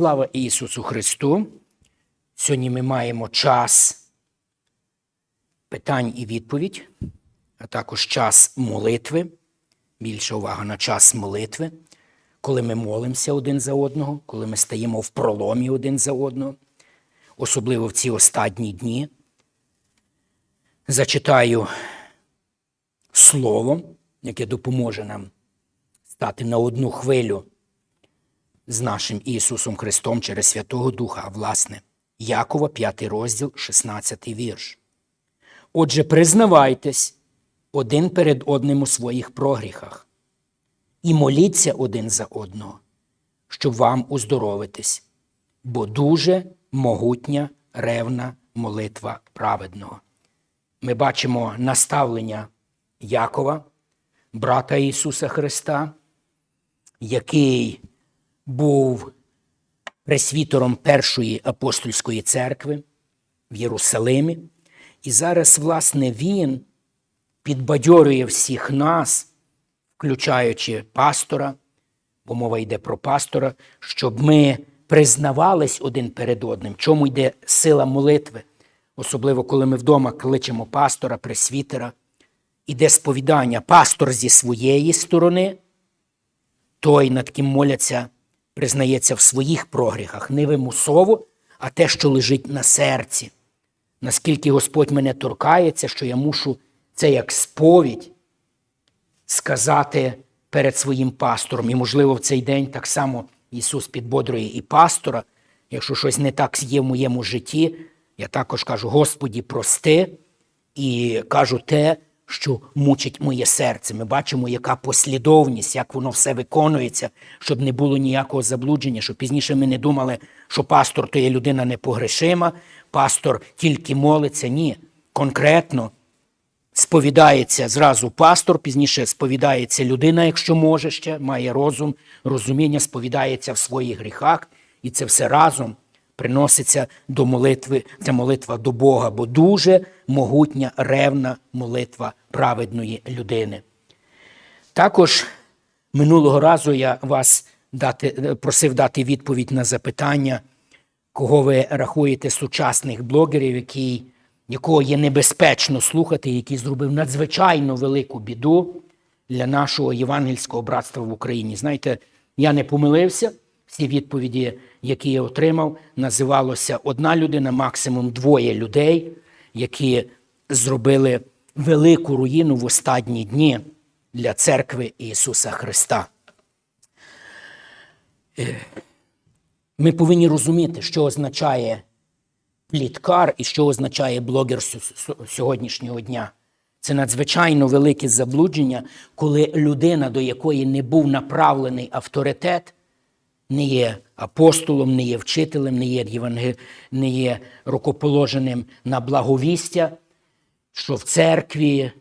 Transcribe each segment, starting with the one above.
Слава Ісусу Христу! Сьогодні ми маємо час питань і відповідь, а також час молитви. Більша увага на час молитви, коли ми молимося один за одного, коли ми стаємо в проломі один за одного, особливо в ці останні дні. Зачитаю слово, яке допоможе нам стати на одну хвилю з нашим Ісусом Христом через Святого Духа, власне, Якова, 5 розділ, 16 вірш. Отже, признавайтесь один перед одним у своїх прогріхах і моліться один за одного, щоб вам уздоровитись, бо дуже могутня ревна молитва праведного. Ми бачимо наставлення Якова, брата Ісуса Христа, який був пресвітером Першої апостольської церкви в Єрусалимі. І зараз, власне, він підбадьорює всіх нас, включаючи пастора, бо мова йде про пастора, щоб ми признавались один перед одним, чому йде сила молитви, особливо коли ми вдома кличемо пастора, пресвітера, іде сповідання. Пастор зі своєї сторони, той, над ким моляться, признається в своїх прогріхах, не вимусово, а те, що лежить на серці. Наскільки Господь мене торкається, що я мушу це як сповідь сказати перед своїм пастором. І, можливо, в цей день так само Ісус підбодрює і пастора. Якщо щось не так є в моєму житті, я також кажу: Господі, прости, і кажу те, що мучить моє серце. Ми бачимо, яка послідовність, як воно все виконується, щоб не було ніякого заблудження, щоб пізніше ми не думали, що пастор то є людина непогрешима, пастор тільки молиться. Ні. Конкретно сповідається зразу пастор, пізніше сповідається людина, якщо може ще, має розум, розуміння, сповідається в своїх гріхах, і це все разом приноситься до молитви, ця молитва до Бога, бо дуже могутня ревна молитва праведної людини. Також минулого разу я вас дати, просив дати відповідь на запитання, кого ви рахуєте сучасних блогерів, який, якого є небезпечно слухати, який зробив надзвичайно велику біду для нашого євангельського братства в Україні. Знаєте, я не помилився. Всі відповіді, які я отримав, називалося одна людина, максимум двоє людей, які зробили велику руїну в останні дні для церкви Ісуса Христа. Е, Ми повинні розуміти, що означає пліткар і що означає блогер сьогоднішнього дня. Це надзвичайно велике заблудження, коли людина, до якої не був направлений авторитет, не є апостолом, не є вчителем, не є, євангел... не є рукоположеним на благовістя, що в церкві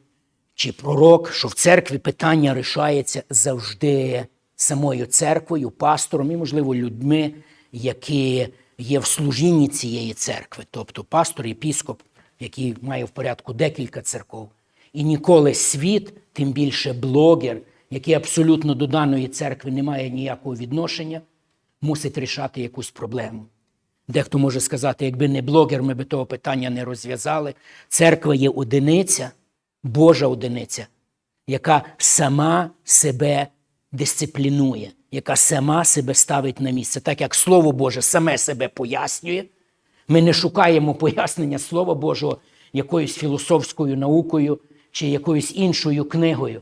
чи пророк, що в церкві питання рішається завжди самою церквою, пастором і, можливо, людьми, які є в служінні цієї церкви, тобто пастор, єпіскоп, який має в порядку декілька церков. І ніколи світ, тим більше блогер, який абсолютно до даної церкви не має ніякого відношення, мусить рішати якусь проблему. Дехто може сказати, якби не блогер, ми би того питання не розв'язали. Церква є одиниця, Божа одиниця, яка сама себе дисциплінує, яка сама себе ставить на місце. Так як Слово Боже саме себе пояснює, ми не шукаємо пояснення Слова Божого якоюсь філософською наукою чи якоюсь іншою книгою.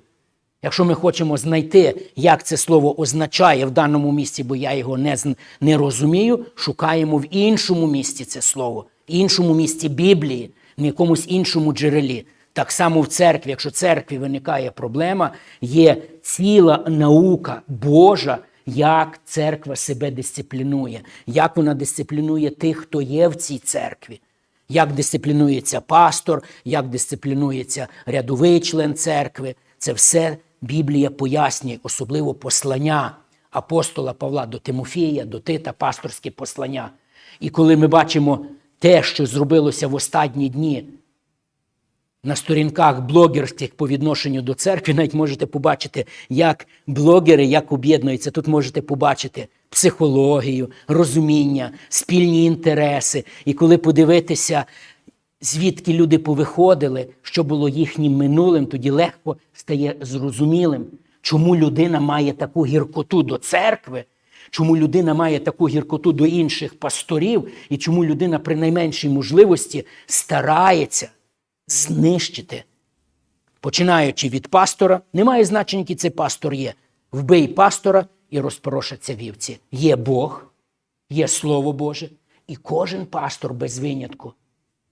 Якщо ми хочемо знайти, як це слово означає в даному місці, бо я його не, не розумію, шукаємо в іншому місці це слово, в іншому місці Біблії, в якомусь іншому джерелі. Так само в церкві, якщо в церкві виникає проблема, є ціла наука Божа, як церква себе дисциплінує, як вона дисциплінує тих, хто є в цій церкві як дисциплінується пастор, як дисциплінується рядовий член церкви. Це все Біблія пояснює, особливо послання апостола Павла до Тимофія, до Тита, пасторське послання. І коли ми бачимо те, що зробилося в останні дні на сторінках блогерських по відношенню до церкви, навіть можете побачити, як блогери як об'єднуються. Тут можете побачити психологію, розуміння, спільні інтереси. І коли подивитися, звідки люди повиходили, що було їхнім минулим, тоді легко стає зрозумілим, чому людина має таку гіркоту до церкви, чому людина має таку гіркоту до інших пасторів, і чому людина при найменшій можливості старається знищити починаючи від пастора, немає значення, який цей пастор є. Вбий пастора і розпорошаться вівці. Є Бог, є Слово Боже, і кожен пастор без винятку,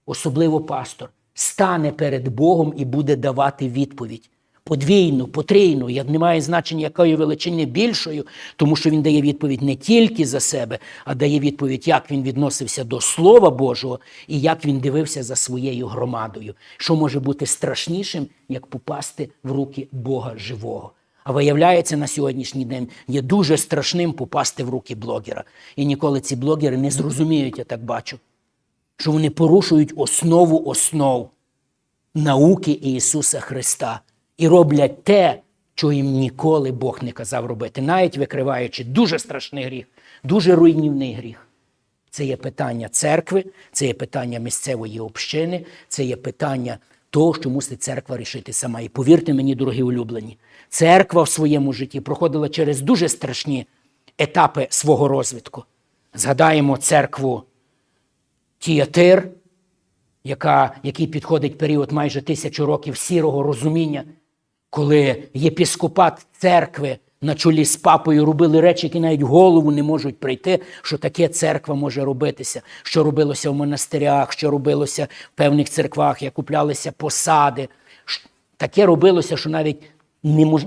особливо пастор, стане перед Богом і буде давати відповідь. Подвійну, потрійну, як немає значення якої величини більшою, тому що він дає відповідь не тільки за себе, а дає відповідь, як він відносився до Слова Божого і як він дивився за своєю громадою. Що може бути страшнішим, як попасти в руки Бога живого. А виявляється, на сьогоднішній день є дуже страшним попасти в руки блогера. І ніколи ці блогери не зрозуміють, я так бачу, що вони порушують основу основ науки Ісуса Христа і роблять те, що їм ніколи Бог не казав робити, навіть викриваючи дуже страшний гріх, дуже руйнівний гріх. Це є питання церкви, це є питання місцевої общини, це є питання того, що мусить церква рішити сама. І повірте мені, дорогі улюблені, церква в своєму житті проходила через дуже страшні етапи свого розвитку. Згадаємо церкву Тіатир, яка, який підходить період майже тисячу років сірого розуміння, коли єпіскопат церкви на чолі з папою робили речі, які навіть голову не можуть прийти, що таке церква може робитися, що робилося в монастирях, що робилося в певних церквах, як куплялися посади. Таке робилося, що навіть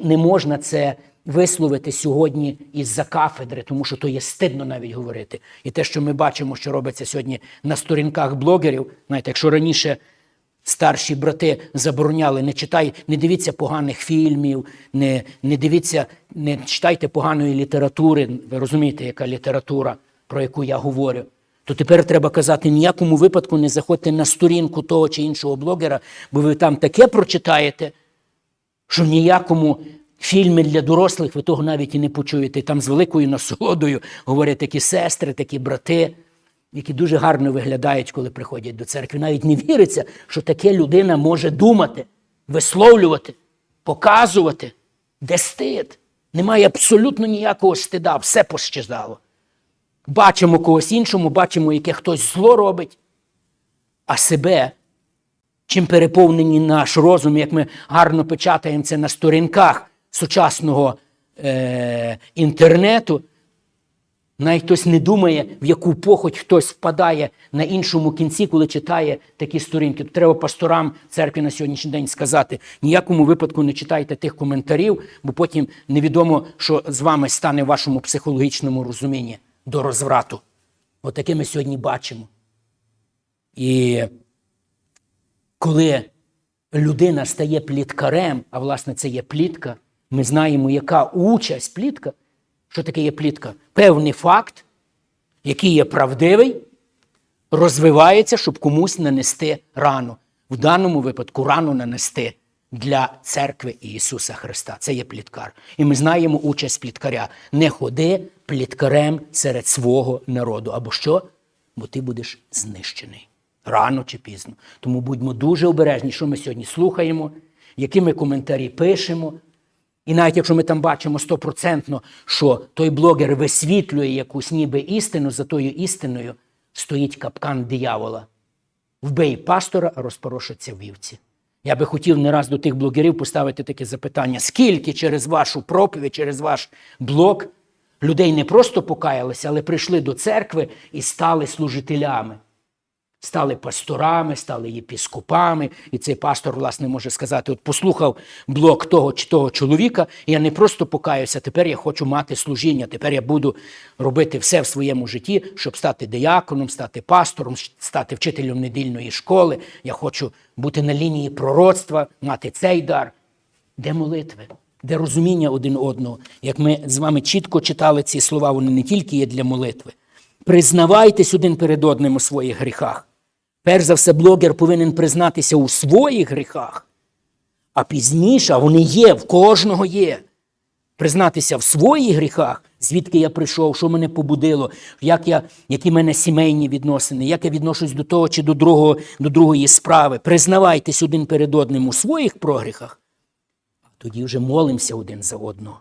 не можна це висловити сьогодні із-за кафедри, тому що то є стидно навіть говорити. І те, що ми бачимо, що робиться сьогодні на сторінках блогерів, знаєте, якщо раніше старші брати забороняли, не читай, не дивіться поганих фільмів, не, не дивіться, не читайте поганої літератури. Ви розумієте, яка література, про яку я говорю. То тепер треба казати, ніякому випадку не заходьте на сторінку того чи іншого блогера, бо ви там таке прочитаєте, що ніякому фільмі для дорослих ви того навіть і не почуєте. Там з великою насолодою говорять такі сестри, такі брати, які дуже гарно виглядають, коли приходять до церкви. Навіть не віриться, що таке людина може думати, висловлювати, показувати, де стид. Немає абсолютно ніякого стида, все пощезало. Бачимо когось іншому, бачимо, яке хтось зло робить, а себе чим переповнені наш розум, як ми гарно печатаємо це на сторінках сучасного е- інтернету. Навіть хтось не думає, в яку похоть хтось впадає на іншому кінці, коли читає такі сторінки. Треба пасторам церкви на сьогоднішній день сказати: ніякому випадку не читайте тих коментарів, бо потім невідомо, що з вами стане в вашому психологічному розумінні до розврату. Отаке ми сьогодні бачимо. І коли людина стає пліткарем, а власне це є плітка, ми знаємо, яка участь плітка. Що таке є плітка? Певний факт, який є правдивий, розвивається, щоб комусь нанести рану. В даному випадку рану нанести для церкви Ісуса Христа. Це є пліткар. І ми знаємо участь пліткаря. Не ходи пліткарем серед свого народу. Або що? Бо ти будеш знищений рано чи пізно. Тому будьмо дуже обережні, що ми сьогодні слухаємо, які ми коментарі пишемо. І навіть якщо ми там бачимо стопроцентно, що той блогер висвітлює якусь ніби істину, за тою істиною стоїть капкан диявола. Вбий пастора, а розпорошаться вівці. Я би хотів не раз до тих блогерів поставити таке запитання: скільки через вашу проповідь, через ваш блог людей не просто покаялися, але прийшли до церкви і стали служителями. Стали пасторами, стали єпіскопами, і цей пастор, власне, може сказати: от послухав блок того чи того чоловіка, і я не просто покаюся, тепер я хочу мати служіння, тепер я буду робити все в своєму житті, щоб стати дияконом, стати пастором, стати вчителем недільної школи. Я хочу бути на лінії пророцтва, мати цей дар. Де молитви? Де розуміння один одного? Як ми з вами чітко читали ці слова, вони не тільки є для молитви. Признавайтесь один перед одним у своїх гріхах. Перш за все, блогер повинен признатися у своїх гріхах, а пізніше вони є, в кожного є. признатися в своїх гріхах, звідки я прийшов, що мене побудило, як я, які в мене сімейні відносини, як я відношусь до того чи до другого, до другої справи. Признавайтесь один перед одним у своїх прогріхах, а тоді вже молимося один за одного.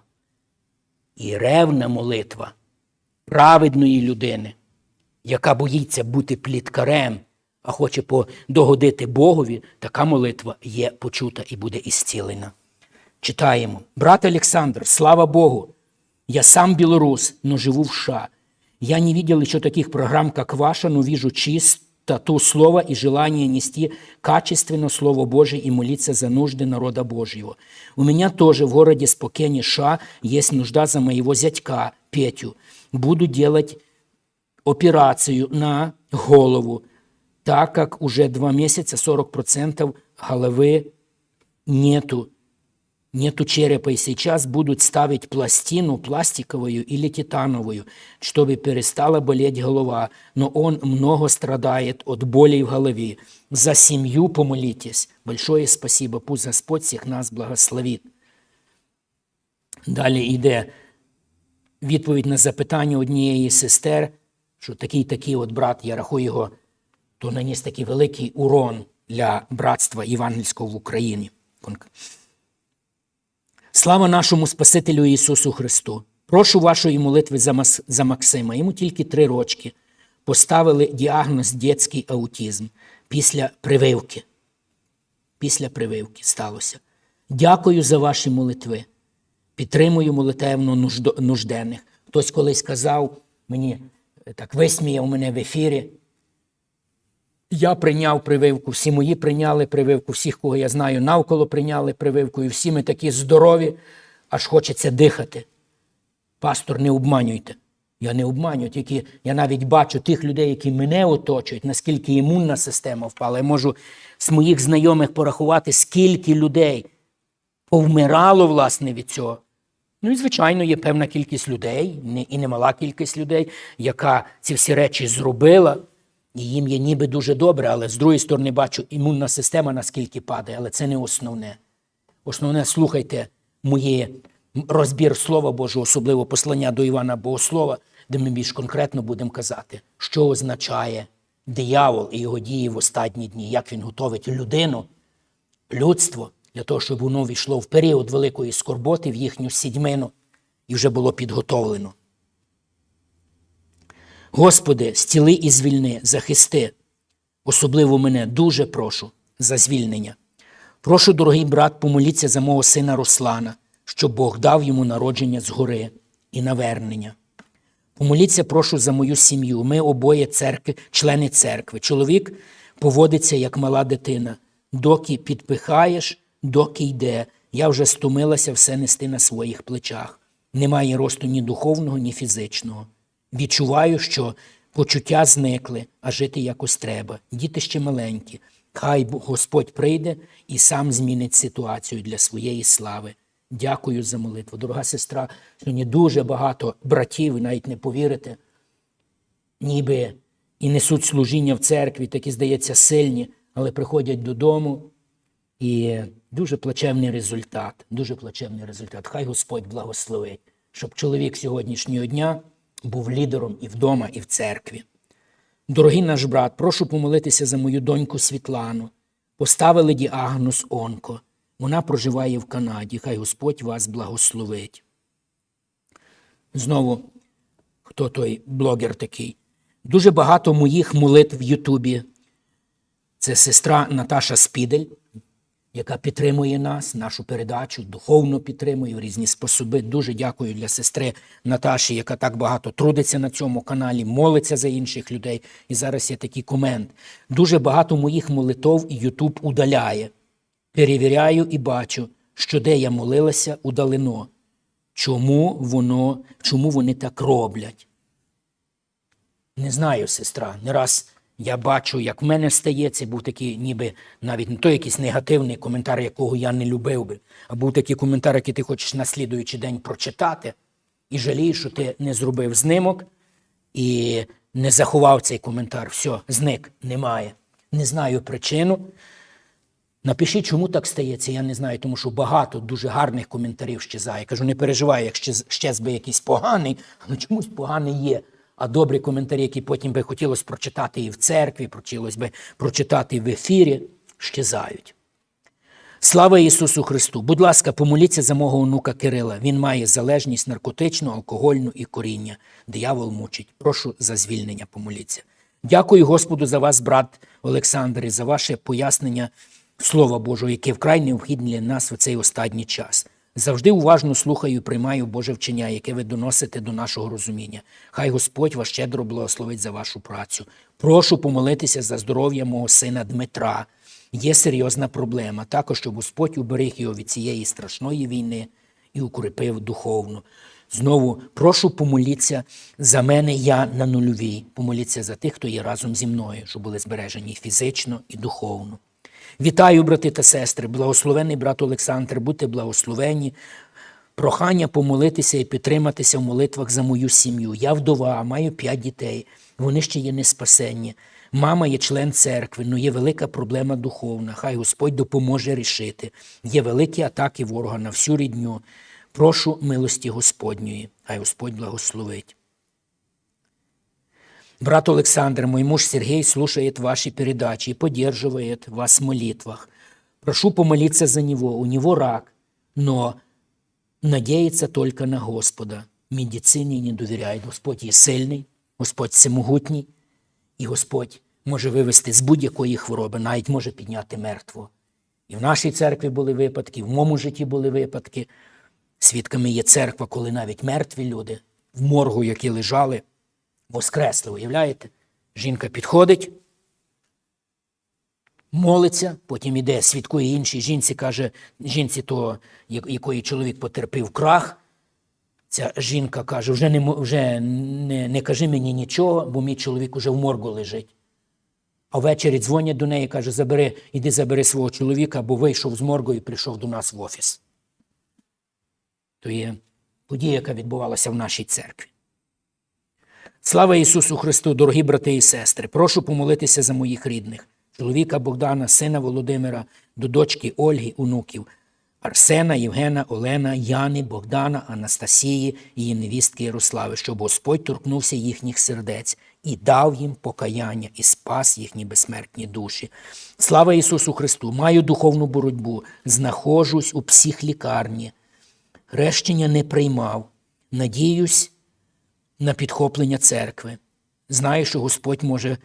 І ревна молитва праведної людини, яка боїться бути пліткарем, а хоче догодити Богові, така молитва є почута і буде ісцілена. Читаємо. Брат Олександр, слава Богу, я сам белорус, но живу в США. Я не видел еще таких программ, как ваша, но вижу чистоту слова и желание нести качественно Слово Божие и молиться за нужды народа Божьего. У меня тоже в городе Спокене, США, есть нужда за моего зятька Петю. Буду делать операцию на голову, так как уже два месяца 40% головы нету нету черепа, и сейчас будут ставить пластину пластиковую или титановую, чтобы перестала болеть голова. Но он много страдает от болей в голове. За семью помолитесь. Большое спасибо. Пусть Господь всех нас благословит. Далі йде відповідь на запитання однієї сестер, що такий такий от брат, я рахую його, то наніс такий великий урон для братства євангельського в Україні. Слава нашому Спасителю Ісусу Христу! Прошу вашої молитви за, Максима. Йому тільки три рочки. Поставили діагноз дитячий аутизм після прививки. Після прививки сталося. Дякую за ваші молитви. Підтримую молитевно нужденних. Хтось колись казав, мені так висміяв мене в ефірі. Я прийняв прививку, всі мої прийняли прививку, всіх, кого я знаю, навколо прийняли прививку, і всі ми такі здорові, аж хочеться дихати. Пастор, не обманюйте. Я не обманюю, тільки я навіть бачу тих людей, які мене оточують, наскільки імунна система впала. Я можу з моїх знайомих порахувати, скільки людей повмирало, власне, від цього. Ну і, звичайно, є певна кількість людей, і немала кількість людей, яка ці всі речі зробила. І їм є ніби дуже добре, але з другої сторони бачу імунна система наскільки падає, але це не основне. Основне, слухайте моє розбір Слова Божого, особливо послання до Івана Богослова, де ми більш конкретно будемо казати, що означає диявол і його дії в останні дні, як він готовить людину, людство для того, щоб воно війшло в період великої скорботи в їхню сідьмину і вже було підготовлено. Господи, стіли і звільни, захисти. Особливо мене дуже прошу за звільнення. Прошу, дорогий брат, помоліться за мого сина Руслана, щоб Бог дав йому народження згори і навернення. Помоліться, прошу за мою сім'ю. Ми обоє церкви, члени церкви. Чоловік поводиться як мала дитина. Доки підпихаєш, доки йде. Я вже стомилася все нести на своїх плечах. Немає росту ні духовного, ні фізичного. Відчуваю, що почуття зникли, а жити якось треба. Діти ще маленькі. Хай Господь прийде і сам змінить ситуацію для своєї слави. Дякую за молитву. Дорога сестра, сьогодні дуже багато братів, ви навіть не повірите, ніби і несуть служіння в церкві, такі, здається, сильні, але приходять додому. І дуже плачевний результат. Дуже плачевний результат. Хай Господь благословить, щоб чоловік сьогоднішнього дня був лідером і вдома, і в церкві. Дорогий наш брат, прошу помолитися за мою доньку Світлану. Поставили діагноз онко. Вона проживає в Канаді. Хай Господь вас благословить. Знову, хто той блогер такий? Дуже багато моїх молитв в Ютубі. Це сестра Наташа Спідель яка підтримує нас, нашу передачу, духовно підтримує в різні способи. Дуже дякую для сестри Наташі, яка так багато трудиться на цьому каналі, молиться за інших людей. І зараз є такий комент. Дуже багато моїх молитов Ютуб удаляє. Перевіряю і бачу, що де я молилася, удалено. Чому воно, чому вони так роблять? Не знаю, сестра. Не раз я бачу, як в мене стається, був такий, ніби навіть не той якийсь негативний коментар, якого я не любив би, а був такий коментар, який ти хочеш на слідуючий день прочитати, і жалієш, що ти не зробив знимок і не заховав цей коментар. Все, зник, немає. Не знаю причину. Напишіть, чому так стається, я не знаю, тому що багато дуже гарних коментарів щезає. Кажу, не переживай, як щез, щез би якийсь поганий, але чомусь поганий є. А добрі коментарі, які потім би хотілося прочитати і в церкві, хотілося би прочитати в ефірі, щезають. Слава Ісусу Христу! Будь ласка, помоліться за мого онука Кирила. Він має залежність наркотичну, алкогольну і коріння. Диявол мучить. Прошу за звільнення помоліться. Дякую Господу за вас, брат Олександр, і за ваше пояснення Слова Божого, яке вкрай необхідне для нас у цей останній час. Завжди уважно слухаю і приймаю Боже вчення, яке ви доносите до нашого розуміння. Хай Господь вас щедро благословить за вашу працю. Прошу помолитися за здоров'я мого сина Дмитра. Є серйозна проблема. Також, щоб Господь уберіг його від цієї страшної війни і укріпив духовно. Знову прошу помоліться за мене, я на нульовій. Помоліться за тих, хто є разом зі мною, щоб були збережені фізично і духовно. Вітаю, брати та сестри, благословений брат Олександр, будьте благословені. Прохання помолитися і підтриматися в молитвах за мою сім'ю. Я вдова, маю п'ять дітей. Вони ще є неспасенні. Мама є член церкви, але є велика проблема духовна. Хай Господь допоможе рішити. Є великі атаки ворога на всю рідню. Прошу милості Господньої. Хай Господь благословить. Брат Олександр, мой муж Сергей слушает ваши передачи и поддерживает вас в молитвах. Прошу помолиться за него. У него рак, но надеется только на Господа. Медицині не довіряє. Господь є сильний, Господь всемогутній, і Господь може вивести з будь-якої хвороби, навіть може підняти мертвого. І в нашій церкві були випадки, в моєму житті були випадки. Свідками є церква, коли навіть мертві люди в моргу, які лежали, воскресли, уявляєте? Жінка підходить, молиться, потім іде, свідкує іншій жінці, каже, жінці, то, якої чоловік потерпів крах. Ця жінка каже: вже не, вже не, не кажи мені нічого, бо мій чоловік уже в моргу лежить. А ввечері дзвонять до неї, і каже, забери, іди забери свого чоловіка, бо вийшов з моргу і прийшов до нас в офіс. То є подія, яка відбувалася в нашій церкві. Слава Ісусу Христу, дорогі брати і сестри! Прошу помолитися за моїх рідних, чоловіка Богдана, сина Володимира, до дочки Ольги, онуків, Арсена, Євгена, Олена, Яни, Богдана, Анастасії, її невістки Ярослави, щоб Господь торкнувся їхніх сердець і дав їм покаяння і спас їхні безсмертні душі. Слава Ісусу Христу! Маю духовну боротьбу, знаходжусь у психлікарні. Хрещення не приймав. Надіюсь на підхоплення церкви. Знаю, що Господь може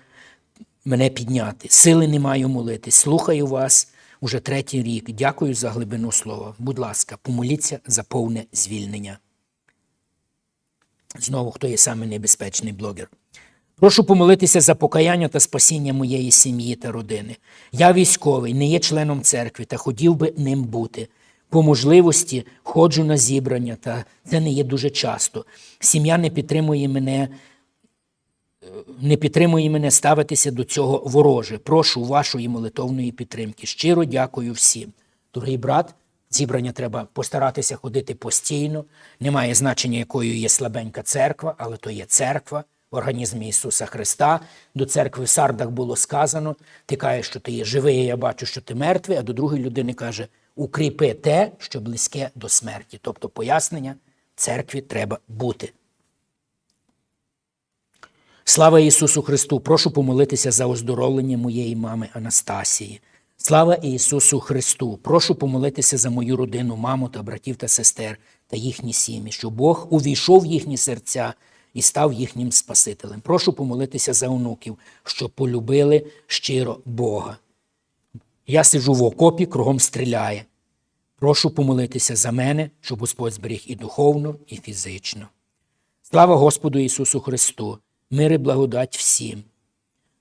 мене підняти. Сили не маю молитись. Слухаю вас уже третій рік. Дякую за глибину слова. Будь ласка, помоліться за повне звільнення. Знову, хто є саме небезпечний блогер. Прошу помолитися за покаяння та спасіння моєї сім'ї та родини. Я військовий, не є членом церкви та хотів би ним бути. По можливості ходжу на зібрання, та це не є дуже часто. Сім'я не підтримує мене, е, не підтримує мене ставитися до цього вороже. Прошу вашої молитовної підтримки. Щиро дякую всім. Дорогий брат, зібрання треба постаратися ходити постійно. Немає значення, якою є слабенька церква, але то є церква в організмі Ісуса Христа. До церкви в Сардах було сказано: ти кажеш, що ти є живий, я бачу, що ти мертвий, а до другої людини каже: укріпи те, що близьке до смерті. Тобто пояснення церкві треба бути. Слава Ісусу Христу! Прошу помолитися за оздоровлення моєї мами Анастасії. Слава Ісусу Христу! Прошу помолитися за мою родину, маму та братів та сестер та їхні сім'ї, щоб Бог увійшов в їхні серця і став їхнім Спасителем. Прошу помолитися за онуків, щоб полюбили щиро Бога. Я сиджу в окопі, кругом стріляє. Прошу помолитися за мене, щоб Господь зберіг і духовно, і фізично. Слава Господу Ісусу Христу! Мир і благодать всім.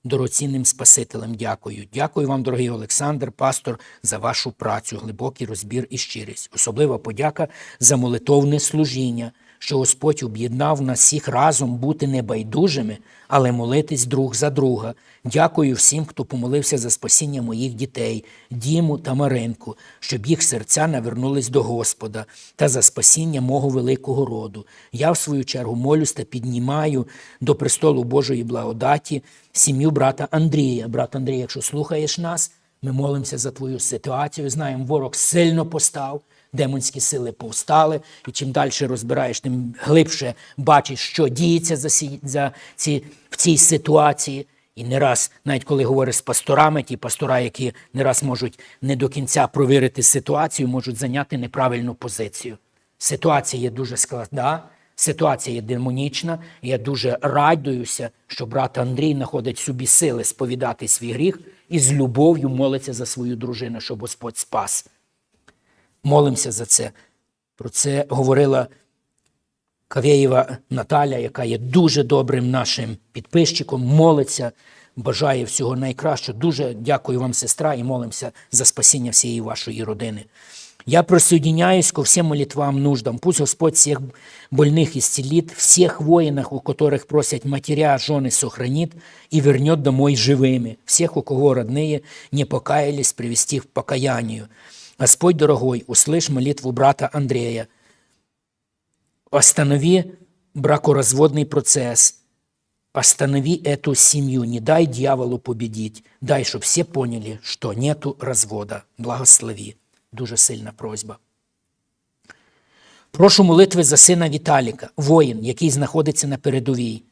Дорогоцінним Спасителем дякую. Дякую вам, дорогий Олександр, пастор, за вашу працю, глибокий розбір і щирість. Особлива подяка за молитовне служіння, що Господь об'єднав нас всіх разом бути не байдужими, але молитись друг за друга. Дякую всім, хто помолився за спасіння моїх дітей, Діму та Маринку, щоб їх серця навернулись до Господа та за спасіння мого великого роду. Я, в свою чергу, молюсь та піднімаю до престолу Божої благодаті сім'ю брата Андрія. Брат Андрій, якщо слухаєш нас, Ми молимося за твою ситуацію. Знаємо, ворог сильно постав, демонські сили повстали. І чим далі розбираєш, тим глибше бачиш, що діється за, сі, за ці, в цій ситуації. І не раз, навіть коли говориш з пасторами, ті пастора, які не раз можуть не до кінця провірити ситуацію, можуть зайняти неправильну позицію. Ситуація є дуже складна, ситуація є демонічна. І я дуже радуюся, що брат Андрій знаходить собі сили сповідати свій гріх і з любов'ю молиться за свою дружину, щоб Господь спас Молимося за це. Про це говорила Кавєєва Наталя, яка є дуже добрим нашим підписчиком, молиться, бажає всього найкращого. Дуже дякую вам, сестра, і молимося за спасіння всієї вашої родини. Я присоединяюсь ко всем молитвам, нуждам. Пусть Господь всех больных исцелит, всех воинах, у которых просят матеря, жены, сохранит и вернет домой живыми. Всех, у кого родные не покаялись, привести в покаянию. Господь дорогой, услышь молитву брата Андрея. Останови бракоразводный процесс. Останови эту семью. Не дай дьяволу победить. Дай, чтобы все поняли, что нету развода. Благослови. Дуже сильна просьба. Прошу молитви за сина Віталіка, воїн, який знаходиться на передовій.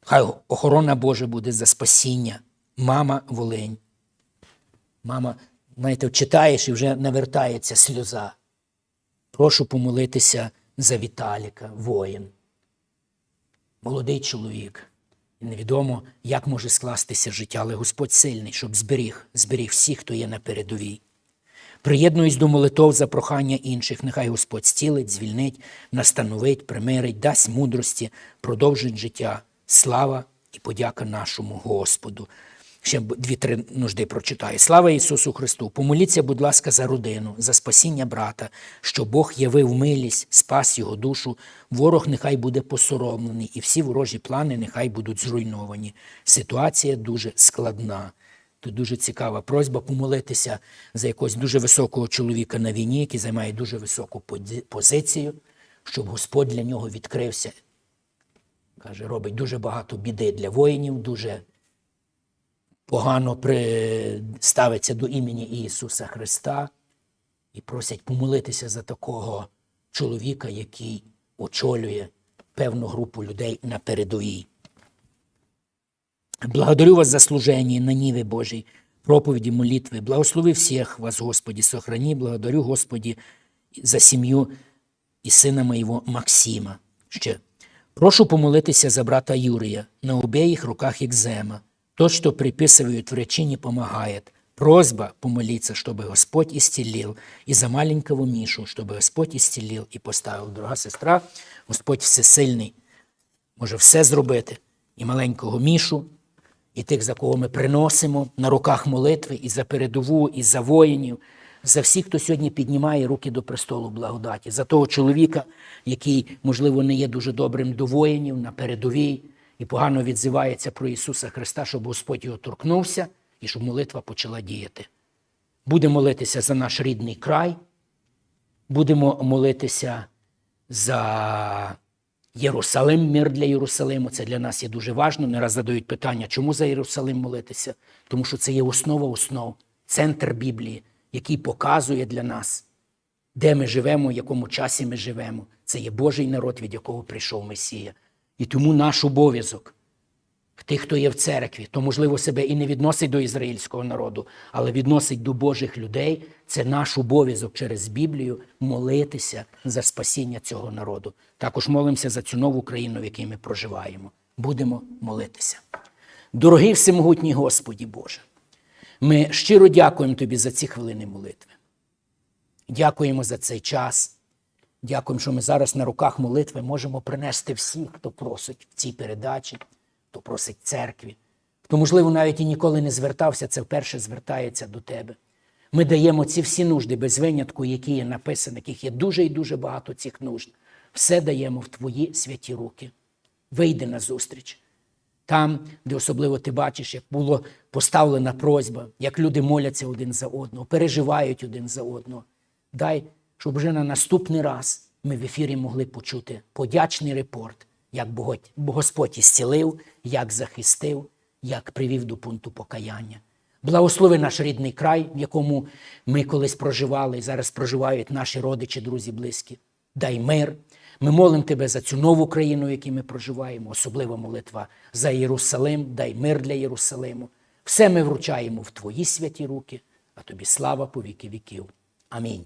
Хай охорона Божа буде за спасіння. Мама Волинь. Мама, знаєте, читаєш і вже навертається сльоза. Прошу помолитися за Віталіка, воїн. Молодий чоловік. І невідомо, як може скластися життя, але Господь сильний, щоб зберіг, зберіг всіх, хто є на передовій. Приєднуюсь до молитов за прохання інших. Нехай Господь стілить, звільнить, настановить, примирить, дасть мудрості, продовжить життя. Слава і подяка нашому Господу. Ще дві-три нужди прочитаю. Слава Ісусу Христу! Помоліться, будь ласка, за родину, за спасіння брата, що Бог явив милість, спас його душу. Ворог нехай буде посоромлений, і всі ворожі плани нехай будуть зруйновані. Ситуація дуже складна. Тут дуже цікава просьба помолитися за якогось дуже високого чоловіка на війні, який займає дуже високу позицію, щоб Господь для нього відкрився. Каже, робить дуже багато біди для воїнів, дуже погано при... ставиться до імені Ісуса Христа і просять помолитися за такого чоловіка, який очолює певну групу людей на передовій. Благодарю вас за служение на Ниве Божьей, проповеди, молитвы. Благослови всех вас, Господи, сохрани. Благодарю, Господи, за сім'ю і сина моєго Максима. Ще. Прошу помолитися за брата Юрія. На обеих руках екзема. То, что приписывают врачи, не помогает. Просьба помолиться, чтобы Господь исцелил. И за маленького Мишу, чтобы Господь исцелил и поставил. Дорога сестра, Господь всесильний може все зробити. І маленького Мішу, і тих, за кого ми приносимо на руках молитви, і за передову, і за воїнів, за всіх, хто сьогодні піднімає руки до престолу благодаті, за того чоловіка, який, можливо, не є дуже добрим до воїнів на передовій і погано відзивається про Ісуса Христа, щоб Господь його торкнувся і щоб молитва почала діяти. Будемо молитися за наш рідний край, будемо молитися за Єрусалим, мир для Єрусалиму. Це для нас є дуже важливо. Не раз задають питання, чому за Єрусалим молитися? Тому що це є основа основ, центр Біблії, який показує для нас, де ми живемо, в якому часі ми живемо. Це є Божий народ, від якого прийшов Месія. І тому наш обов'язок тих, хто є в церкві, то, можливо, себе і не відносить до ізраїльського народу, але відносить до Божих людей. Це наш обов'язок через Біблію молитися за спасіння цього народу. Також молимося за цю нову країну, в якій ми проживаємо. Будемо молитися. Дорогий всемогутній Господі Боже, ми щиро дякуємо Тобі за ці хвилини молитви. Дякуємо за цей час. Дякуємо, що ми зараз на руках молитви можемо принести всіх, хто просить в цій передачі, хто просить церкві, хто, можливо, навіть і ніколи не звертався, це вперше звертається до тебе. Ми даємо ці всі нужди без винятку, які є написані, яких є дуже і дуже багато цих нужд. Все даємо в твої святі руки. Вийди на зустріч. Там, де особливо ти бачиш, як була поставлена просьба, як люди моляться один за одного, переживають один за одного. Дай, щоб вже на наступний раз ми в ефірі могли почути подячний репорт, як Господь ісцілив, як захистив, як привів до пункту покаяння. Благослови наш рідний край, в якому ми колись проживали і зараз проживають наші родичі, друзі, близькі. Дай мир. Ми молимо Тебе за цю нову країну, в якій ми проживаємо, особлива молитва за Єрусалим, дай мир для Єрусалиму. Все ми вручаємо в Твої святі руки, а Тобі слава по віки віків. Амінь.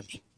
Амінь.